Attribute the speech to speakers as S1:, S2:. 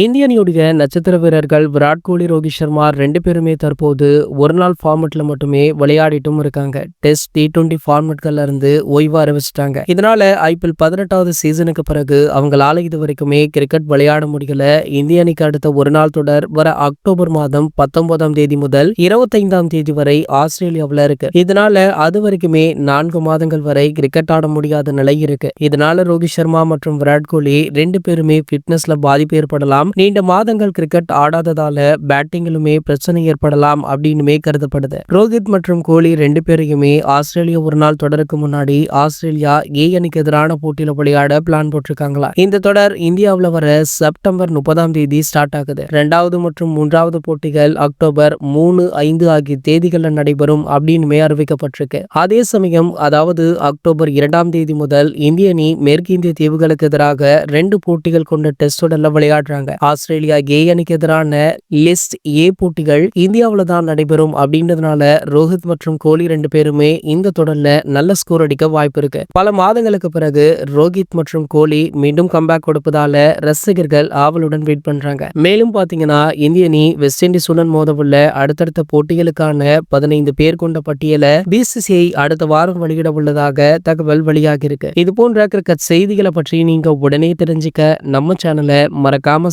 S1: இந்திய அணியுடைய நட்சத்திர வீரர்கள் விராட் கோலி ரோஹித் சர்மா ரெண்டு பேருமே தற்போது ஒரு நாள் ஃபார்மெட்ல மட்டுமே விளையாடிட்டும் இருக்காங்க. டெஸ்ட் டி டுவெண்டி ஃபார்மெட்கள்ல இருந்து ஓய்வு அறிவிச்சிட்டாங்க. இதனால ஐபிஎல் பதினெட்டாவது சீசனுக்கு பிறகு அவங்களால இது வரைக்குமே கிரிக்கெட் விளையாட முடியல. இந்திய அணிக்கு அடுத்த ஒரு நாள் தொடர் வர அக்டோபர் மாதம் பத்தொன்பதாம் தேதி முதல் இருபத்தைந்தாம் தேதி வரை ஆஸ்திரேலியாவில் இருக்கு. இதனால அது வரைக்குமே நான்கு மாதங்கள் வரை கிரிக்கெட் ஆட முடியாத நிலை இருக்கு. இதனால ரோஹித் சர்மா மற்றும் விராட் கோலி ரெண்டு பேருமே ஃபிட்னஸ்ல பாதிப்பு ஏற்படலாம் நீண்ட மாதங்கள் கிரிக்கெட் ஆடாததால பேட்டிங்கிலுமே பிரச்சனை ஏற்படலாம் அப்படின்னுமே கருதப்படுது. ரோஹித் மற்றும் கோலி ரெண்டு பேரையுமே ஆஸ்திரேலியா ஒரு நாள் தொடருக்கு முன்னாடி ஆஸ்திரேலியா ஏ அணிக்கு எதிரான போட்டியில விளையாட பிளான் போட்டிருக்காங்களா? இந்த தொடர் இந்தியாவுல வர செப்டம்பர் முப்பதாம் தேதி ஸ்டார்ட் ஆகுது. ரெண்டாவது மற்றும் மூன்றாவது போட்டிகள் அக்டோபர் மூணு ஐந்து ஆகிய தேதிகளில் நடைபெறும் அப்படின்னுமே அறிவிக்கப்பட்டிருக்கு. அதே சமயம் அதாவது அக்டோபர் இரண்டாம் தேதி முதல் இந்திய அணி மேற்கிந்திய தீவுகளுக்கு எதிராக ரெண்டு போட்டிகள் கொண்ட டெஸ்ட் தொடர்ல விளையாடுறாங்க. ஆஸ்திரேலியா ஏ அணிக்கு எதிரான லிஸ்ட் ஏ போட்டிகள் இந்தியாவில் தான் நடைபெறும் அப்படின்றதுனால ரோஹித் மற்றும் கோலி ரெண்டு பேருமே இந்த தொடர்ல நல்ல ஸ்கோர் அடிக்க வாய்ப்பு இருக்கு. பல மாதங்களுக்கு பிறகு ரோஹித் மற்றும் கோலி மீண்டும் கம்பேக் கொடுப்பதால ரசிகர்கள் ஆவலுடன் வெயிட் பண்றாங்க. மேலும் பாத்தீங்கன்னா இந்திய அணி வெஸ்ட் இண்டீஸுடன் மோதவுள்ள அடுத்தடுத்த போட்டிகளுக்கான பதினைந்து பேர் கொண்ட பட்டியலை பிசிசிஐ அடுத்த வாரம் வெளியிட உள்ளதாக தகவல் வெளியாகி இருக்கு இது போன்ற கிரிக்கெட் செய்திகளை பற்றி நீங்க உடனே தெரிஞ்சுக்க நம்ம சேனலை மறக்காம